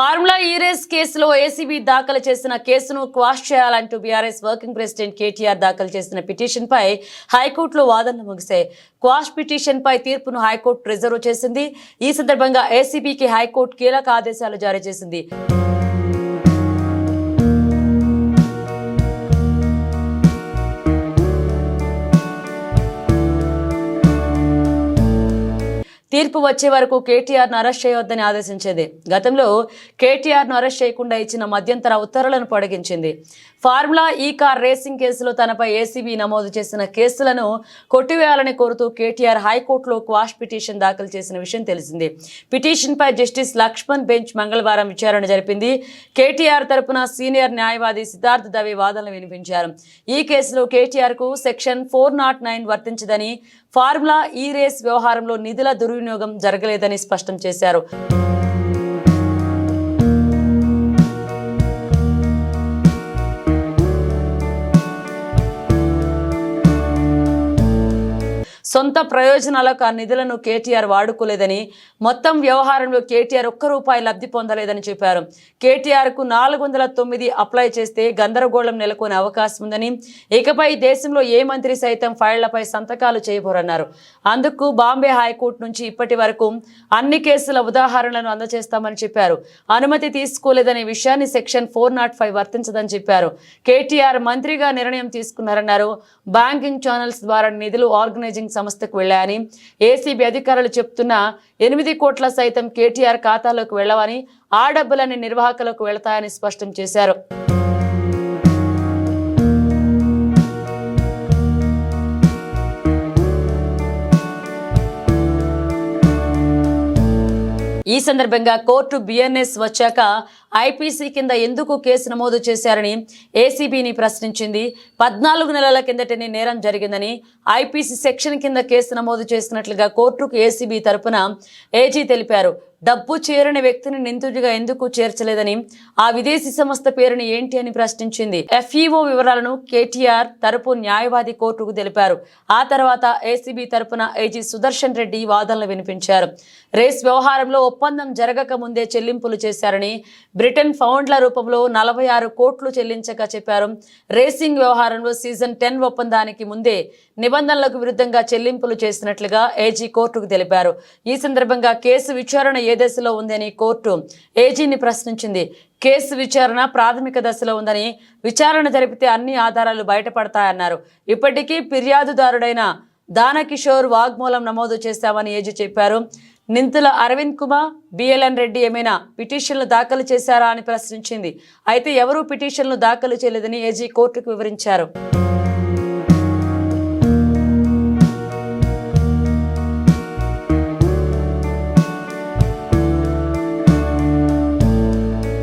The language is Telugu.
ఫార్ములా ఈరేస్ కేసులో ఏసీబీ దాఖలు చేసిన కేసును క్వాష్ చేయాలంటూ బీఆర్ఎస్ వర్కింగ్ ప్రెసిడెంట్ కేటీఆర్ దాఖలు చేసిన పిటిషన్ పై హైకోర్టులో వాదనలు ముగిశాయి. క్వాష్ పిటిషన్ పై తీర్పును హైకోర్టు రిజర్వ్ చేసింది. ఈ సందర్భంగా ఏసీబీకి హైకోర్టు కీలక ఆదేశాలు జారీ చేసింది. తీర్పు వచ్చే వరకు కేటీఆర్ను అరెస్ట్ చేయవద్దని ఆదేశించేది. గతంలో కేటీఆర్ను అరెస్ట్ చేయకుండా ఇచ్చిన మధ్యంతర ఉత్తర్వులను పొడిగించింది. ఫార్ములా ఈ కార్ రేసింగ్ కేసులో తనపై ఏసీబీ నమోదు చేసిన కేసులను కొట్టివేయాలని కోరుతూ కేటీఆర్ హైకోర్టులో క్వాష్ పిటిషన్ దాఖలు చేసిన విషయం తెలిసింది. పిటిషన్పై జస్టిస్ లక్ష్మణ్ బెంచ్ మంగళవారం విచారణ జరిపింది. కేటీఆర్ తరపున సీనియర్ న్యాయవాది సిద్ధార్థ్ దవి వాదనలు వినిపించారు. ఈ కేసులో కేటీఆర్కు సెక్షన్ ఫోర్ నాట్ నైన్ వర్తించదని ఫార్ములా ఈ రేస్ వ్యవహారంలో నిధుల దుర్వినియోగం జరగలేదని స్పష్టం చేశారు. సొంత ప్రయోజనాలకు ఆ నిధులను కేటీఆర్ వాడుకోలేదని మొత్తం వ్యవహారంలో కేటీఆర్ ఒక్క రూపాయి లబ్ధి పొందలేదని చెప్పారు. కేటీఆర్కు నాలుగు వందల తొమ్మిది అప్లై చేస్తే గందరగోళం నెలకొనే అవకాశం ఉందని ఇకపై దేశంలో ఏ మంత్రి సైతం ఫైళ్ళపై సంతకాలు చేయబోరన్నారు. అందుకు బాంబే హైకోర్టు నుంచి ఇప్పటి వరకు అన్ని కేసుల ఉదాహరణలను అందజేస్తామని చెప్పారు. అనుమతి తీసుకోలేదనే విషయాన్ని సెక్షన్ ఫోర్ నాట్ ఫైవ్ వర్తించదని చెప్పారు. కేటీఆర్ మంత్రిగా నిర్ణయం తీసుకున్నారన్నారు. బ్యాంకింగ్ ఛానల్స్ ద్వారా నిధులు ఆర్గనైజింగ్ సంస్థకు వెళ్ళాయని ఏసీబీ అధికారులు చెప్తున్న ఎనిమిది కోట్ల సైతం కేటీఆర్ ఖాతాలోకి వెళ్ళవని ఆ డబ్బులన్నీ నిర్వాహకులకు వెళతాయని స్పష్టం చేశారు. ఈ సందర్భంగా కోర్టు బిఎన్ఎస్ వచ్చాక ఐపీసీ కింద ఎందుకు కేసు నమోదు చేశారని ఏసీబీని ప్రశ్నించింది. పద్నాలుగు నెలల కిందటనే నేరం జరిగిందని ఐపీసీ సెక్షన్ కింద కేసు నమోదు చేసినట్లుగా కోర్టుకు ఏసీబీ తరపున ఏజీ తెలిపారు. డబ్బు చేరని వ్యక్తిని నిందితుడిగా ఎందుకు చేర్చలేదని ఆ విదేశీ సంస్థ పేరుని ఏంటి అని ప్రశ్నించింది. ఎఫ్ఈఓ వివరాలను కేటీఆర్ తరపు న్యాయవాది కోర్టుకు తెలిపారు. ఆ తర్వాత ఏసీబీ తరపున ఏజీ సుదర్శన్ రెడ్డి వాదనలు వినిపించారు. రేస్ వ్యవహారంలో ఒప్పందం జరగక ముందే చెల్లింపులు చేశారని బ్రిటన్ ఫౌండ్ల రూపంలో నలభై ఆరు కోట్లు చెల్లించగా చెప్పారు. రేసింగ్ వ్యవహారంలో సీజన్ టెన్ ఒప్పందానికి ముందే నిబంధనలకు విరుద్ధంగా చెల్లింపులు చేసినట్లుగా ఏజీ కోర్టుకు తెలిపారు. ఈ సందర్భంగా కేసు విచారణ ఏ దశలో ఉందని కోర్టు ఏజీని ప్రశ్నించింది. కేసు విచారణ ప్రాథమిక దశలో ఉందని విచారణ జరిపితే అన్ని ఆధారాలు బయటపడతాయన్నారు. ఇప్పటికీ ఫిర్యాదుదారుడైన దానకిషోర్ వాగ్మూలం నమోదు చేశామని ఏజీ చెప్పారు. నింతుల అరవింద్ కుమార్ బిఎల్ఎన్ రెడ్డి ఏమైనా పిటిషన్లు దాఖలు చేశారా అని ప్రశ్నించింది. అయితే ఎవరూ పిటిషన్లు దాఖలు చేయలేదని ఏజీ కోర్టుకు వివరించారు.